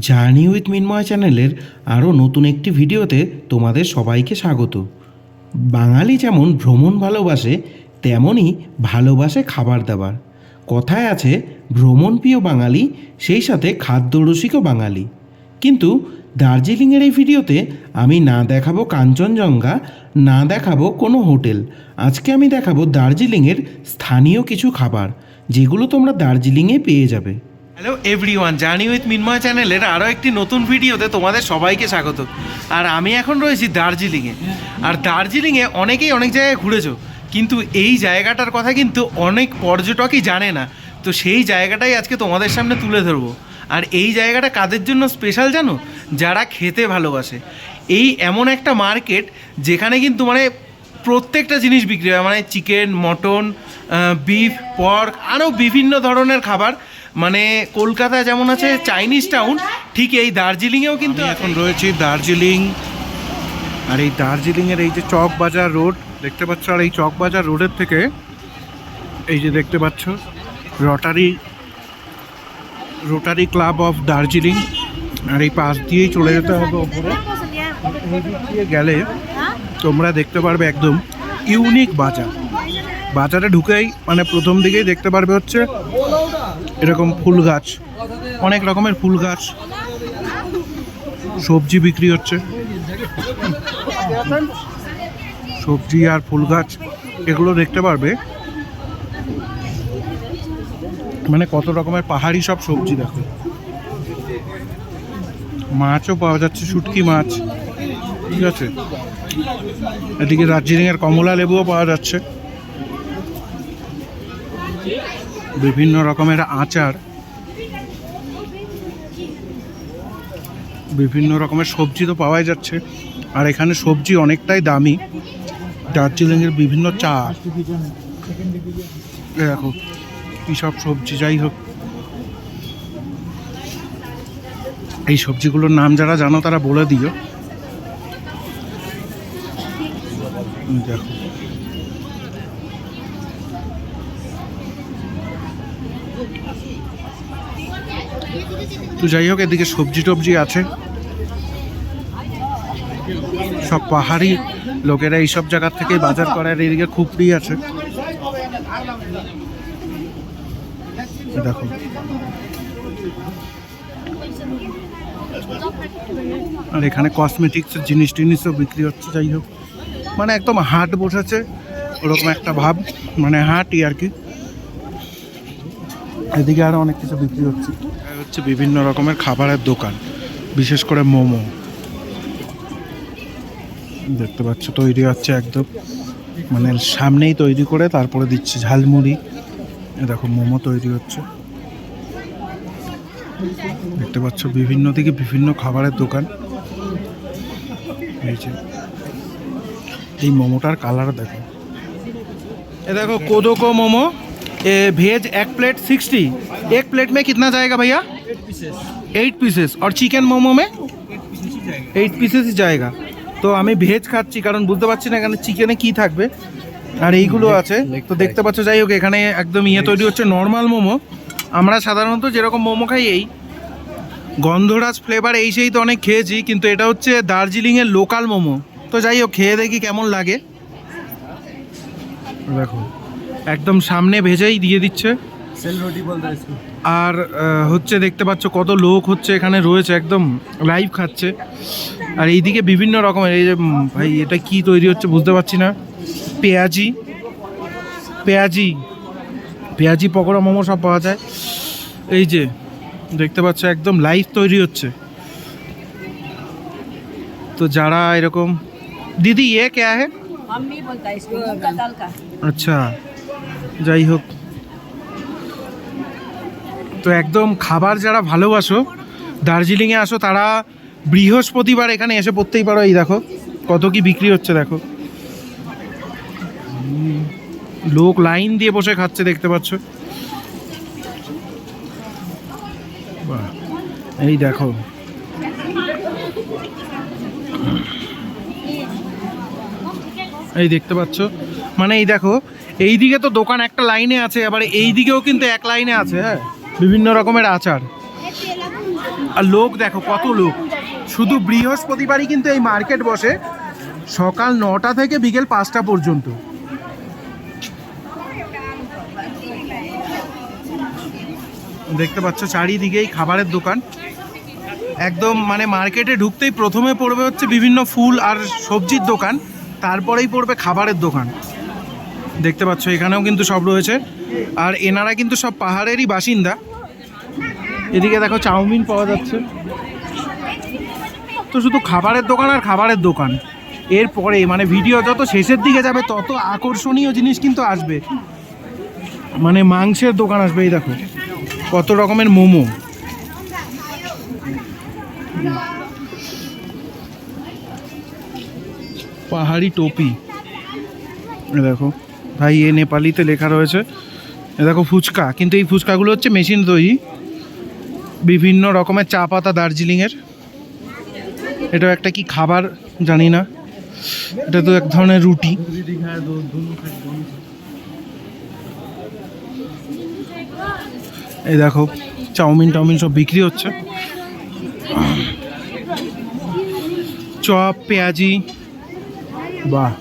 Journey with Minmoy চ্যানেলের আরও নতুন একটি ভিডিওতে তোমাদের সবাইকে স্বাগত। বাঙালি যেমন ভ্রমণ ভালোবাসে তেমনই ভালোবাসে খাবার দাবার। কথায় আছে, ভ্রমণ প্রিয় বাঙালি, সেই সাথে খাদ্যরসিকও বাঙালি। কিন্তু দার্জিলিংয়ের এই ভিডিওতে আমি না দেখাবো কাঞ্চনজঙ্ঘা, না দেখাবো কোনো হোটেল। আজকে আমি দেখাবো দার্জিলিংয়ের স্থানীয় কিছু খাবার, যেগুলো তোমরা দার্জিলিংয়ে পেয়ে যাবে। Hello everyone journey with Minmoy চ্যানেলের আরও একটি নতুন ভিডিওতে তোমাদের সবাইকে স্বাগত। আর আমি এখন রয়েছি দার্জিলিংয়ে। আর দার্জিলিংয়ে অনেকেই অনেক জায়গায় ঘুরেছো, কিন্তু এই জায়গাটার কথা কিন্তু অনেক পর্যটকই জানে না। তো সেই জায়গাটাই আজকে তোমাদের সামনে তুলে ধরবো। আর এই জায়গাটা কাদের জন্য স্পেশাল জানো? যারা খেতে ভালোবাসে। এই এমন একটা মার্কেট যেখানে কিন্তু মানে প্রত্যেকটা জিনিস বিক্রি হয়। মানে চিকেন মটন বিফ পর্ক আরও বিভিন্ন ধরনের খাবার। মানে কলকাতা যেমন আছে চাইনিজ টাউন ঠিক এই দার্জিলিংয়েও কিন্তু এখন রয়েছি দার্জিলিং। আর এই দার্জিলিংয়ের এই যে চক বাজার রোড দেখতে পাচ্ছ? আর এই চক বাজার রোডের থেকে এই যে দেখতে পাচ্ছ rotary rotary club of Darjeeling. আর এই পাশ দিয়েই চলে যেতে হবে ওপরে। গেলে তোমরা দেখতে পারবে একদম ইউনিক বাজার। বাজারে ঢুকেই মানে প্রথম দিকেই দেখতে পারবে হচ্ছে এরকম ফুল গাছ, অনেক রকমের ফুল গাছ, সবজি বিক্রি হচ্ছে। সবজি আর ফুল গাছ, এগুলো দেখতে পারবে। মানে কত রকমের পাহাড়ি সব সবজি দেখো। মাছও পাওয়া যাচ্ছে, শুটকি মাছ, ঠিক আছে? এদিকে দার্জিলিংয়ের কমলা লেবুও পাওয়া যাচ্ছে। বিভিন্ন রকমের আচার, বিভিন্ন রকমের সবজি তো পাওয়াই যাচ্ছে। আর এখানে সবজি অনেকটাই দামি। দার্জিলিংয়ের বিভিন্ন চা দেখো, কী সব সবজি, যাই হোক। এই সবজিগুলোর নাম যারা জানো, তারা বলে দিও। দেখো। তো যাই হোক, এদিকে সবজি টবজি আছে। সব পাহাড়ি লোকেরা এইসব জায়গার থেকে বাজার করার এদিকে খুপড়ি আছে। দেখো। আর এখানে কসমেটিক্সের জিনিস টিনিসও বিক্রি হচ্ছে, যাই হোক। মানে একদম হাট বসেছে, ওরকম একটা ভাব মানে হাটই আর কি। এদিকে আরও অনেক কিছু বিক্রি হচ্ছে। হচ্ছে বিভিন্ন রকমের খাবারের দোকান বিশেষ করে মোমো দেখতে পাচ্ছ তৈরি হচ্ছে একদম মানে সামনেই তৈরি করে তারপরে দিচ্ছে ঝালমুড়ি এ দেখো মোমো তৈরি হচ্ছে দেখতে পাচ্ছ বিভিন্ন দিকে বিভিন্ন খাবারের দোকান এই যে এই মোমোটার কালার দেখো ये देखो कोदो को मोमो ये भेज एक प्लेट सिक्सटी एक प्लेट में कितना जाएगा भैया এইট পিসেস আর চিকেন মোমো মে এইট পিসেসই জায়গা তো আমি ভেজ খাচ্ছি কারণ বুঝতে পারছি না এখানে চিকেনে কি থাকবে। আর এইগুলো আছে। তো দেখতে পাচ্ছ যাই হোক এখানে একদম ইয়ে তৈরি হচ্ছে নর্মাল মোমো। আমরা সাধারণত যেরকম মোমো খাই এই গন্ধরাজ ফ্লেভার এই সেই তো অনেক খেয়েছি কিন্তু এটা হচ্ছে দার্জিলিংয়ের লোকাল মোমো। তো যাই হোক খেয়ে দেখি কেমন লাগে। দেখো। একদম সামনে ভেজেই দিয়ে দিচ্ছে। আর হচ্ছে দেখতে পাচ্ছ কত লোক হচ্ছে এখানে রয়েছে একদম লাইভ খাচ্ছে। আর এইদিকে বিভিন্ন রকমের এই যে ভাই এটা কি তৈরি হচ্ছে বুঝতে পারছি না। পেঁয়াজি পেঁয়াজি পেঁয়াজি পকোড়া মোমো সব পাওয়া যায়। এই যে দেখতে পাচ্ছ একদম লাইভ তৈরি হচ্ছে। তো যারা এরকম দিদি এ কে হ্যাঁ আচ্ছা যাই হোক। তো একদম খাবার যারা ভালোবাসো, দার্জিলিংয়ে আসো, তারা বৃহস্পতিবার এখানে এসে পড়তেই পারো। এই দেখো, কত কি বিক্রি হচ্ছে দেখো। লোক লাইন দিয়ে বসে খাচ্ছে, দেখতে পাচ্ছ। এই দেখো। এই দেখতে পাচ্ছ। মানে এই দেখো এই দিকে তো দোকান একটা লাইনে আছে আবার এই দিকেও কিন্তু এক লাইনে আছে হ্যাঁ? বিভিন্ন রকমের আচার। আর লোক দেখো, কত লোক। শুধু বৃহস্পতিবারই কিন্তু এই মার্কেট বসে, সকাল নটা থেকে বিকেল পাঁচটা পর্যন্ত। দেখতে পাচ্ছ চারিদিকেই খাবারের দোকান। একদম মানে মার্কেটে ঢুকতেই প্রথমে পড়বে হচ্ছে বিভিন্ন ফুল আর সবজির দোকান, তারপরেই পড়বে খাবারের দোকান। দেখতে পাচ্ছ এখানেও কিন্তু সব রয়েছে। আর এনারা কিন্তু সব পাহাড়েরই বাসিন্দা। এদিকে দেখো চাউমিন পাওয়া যাচ্ছে। তো শুধু খাবারের দোকান আর খাবারের দোকান। এরপরে মানে ভিডিও যত শেষের দিকে যাবে, তত আকর্ষণীয় জিনিস কিন্তু আসবে। মানে মাংসের দোকান আসবে, এই দেখো। কত রকমের মোমো। পাহাড়ি টোপি। দেখো, ভাই, এ নেপালিতে লেখা রয়েছে দেখো ফুচকা কিন্তু এই ফুচকাগুলো হচ্ছে মেশিন তৈরি বিভিন্ন রকমের চা পাতা দার্জিলিংয়ের এটাও একটা কি খাবার জানি না এটা তো এক ধরনের রুটি এই দেখো চাউমিন টাউমিন সব বিক্রি হচ্ছে चॉप प्याजी वाह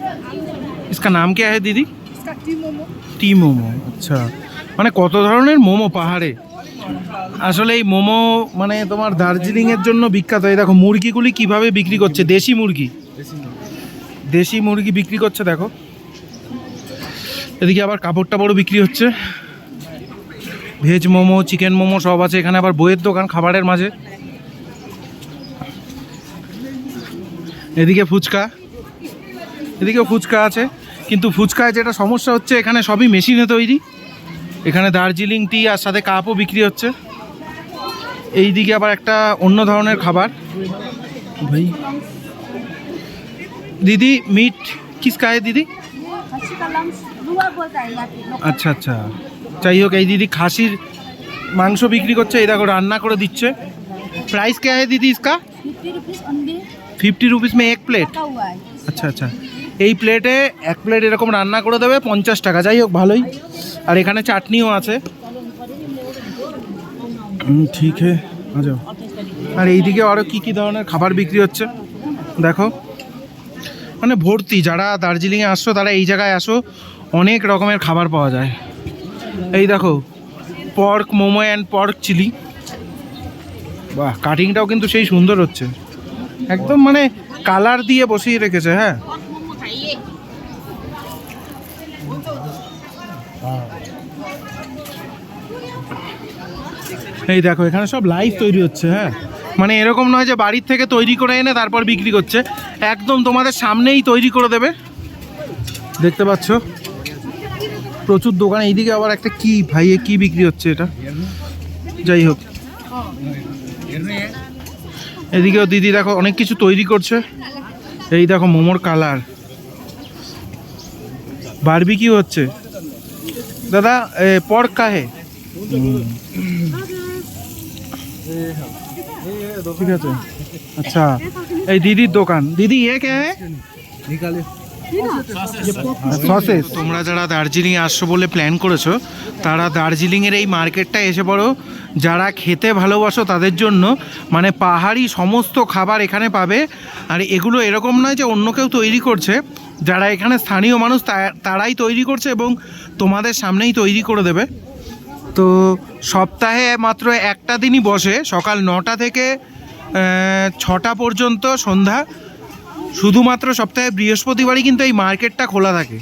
इसका नाम क्या है दीदी টি মোমো আচ্ছা মানে কত ধরনের মোমো পাহাড়ে? আসলে এই মোমো মানে তোমার দার্জিলিংয়ের জন্য বিখ্যাত। এই দেখো, মুরগিগুলি কীভাবে বিক্রি করছে? দেশি মুরগি। দেশি মুরগি বিক্রি করছে, দেখো। এদিকে আবার কাপড় টাপড়ও বিক্রি হচ্ছে। ভেজ মোমো, চিকেন মোমো সব আছে এখানে, আবার বইয়ের দোকান খাবারের মাঝে। এদিকে ফুচকা। এদিকেও ফুচকা আছে। কিন্তু ফুচকায় যেটা সমস্যা হচ্ছে, এখানে সবই মেশিনে তৈরি। এখানে দার্জিলিং টি আর সাথে কাপও বিক্রি হচ্ছে। এই দিকে আবার একটা অন্য ধরনের খাবার। ভাই। দিদি মিট কিস কায়ে দিদি? আচ্ছা আচ্ছা। যাই হোক এই দিদি খাসির মাংস বিক্রি করছে। এই দেখো রান্না করে দিচ্ছে। প্রাইস কে হ্যাঁ দিদি ইসকা ফিফটি রুপিস মে এক প্লেট আচ্ছা আচ্ছা। এই প্লেটে এক প্লেট এরকম রান্না করে দেবে পঞ্চাশ টাকা। যাই হোক ভালোই। আর এখানে চাটনিও আছে। ঠিক হে আ যাও। আর এইদিকে আরও কী কী ধরনের খাবার বিক্রি হচ্ছে? দেখো। মানে ভর্তি যারা দার্জিলিংয়ে আসছো তারা এই জায়গায় আসো অনেক রকমের খাবার পাওয়া যায়। এই দেখো pork momo and pork chilli বাহ কাটিংটাও কিন্তু সেই সুন্দর হচ্ছে। একদম মানে কালার দিয়ে বসিয়ে রেখেছে হ্যাঁ। এই দেখো, এখানে সব লাইভ তৈরি হচ্ছে হ্যাঁ? মানে এরকম নয় যে বাড়ির থেকে তৈরি করে এনে তারপর বিক্রি করছে। একদম তোমাদের সামনেই তৈরি করে দেবে। দেখতে পাচ্ছ? প্রচুর দোকান, এইদিকে আবার একটা কি ভাই, এ কি বিক্রি হচ্ছে এটা? যাই হোক। এদিকেও দিদি দেখো, অনেক কিছু তৈরি করছে। এই দেখো, মোমোর কালার। বারবি কি হচ্ছে। দাদা পর্ক কাহে? ঠিক আছে। আচ্ছা এই দিদির দোকান। দিদি, এ কে? তোমরা যারা দার্জিলিং আসছো বলে প্ল্যান করেছ, তারা দার্জিলিংয়ের এই মার্কেটটা এসে পড়ো। যারা খেতে ভালোবাসো তাদের জন্য মানে পাহাড়ি সমস্ত খাবার এখানে পাবে। আর এগুলো এরকম নয় যে অন্য কেউ তৈরি করছে। যারা এখানে স্থানীয় মানুষ তারাই তৈরি করছে এবং তোমাদের সামনেই তৈরি করে দেবে। তো সপ্তাহে মাত্র একটা দিনই বসে, সকাল নটা থেকে ছটা পর্যন্ত সন্ধ্যা। শুধুমাত্র সপ্তাহে বৃহস্পতিবারই কিন্তু এই মার্কেটটা খোলা থাকে।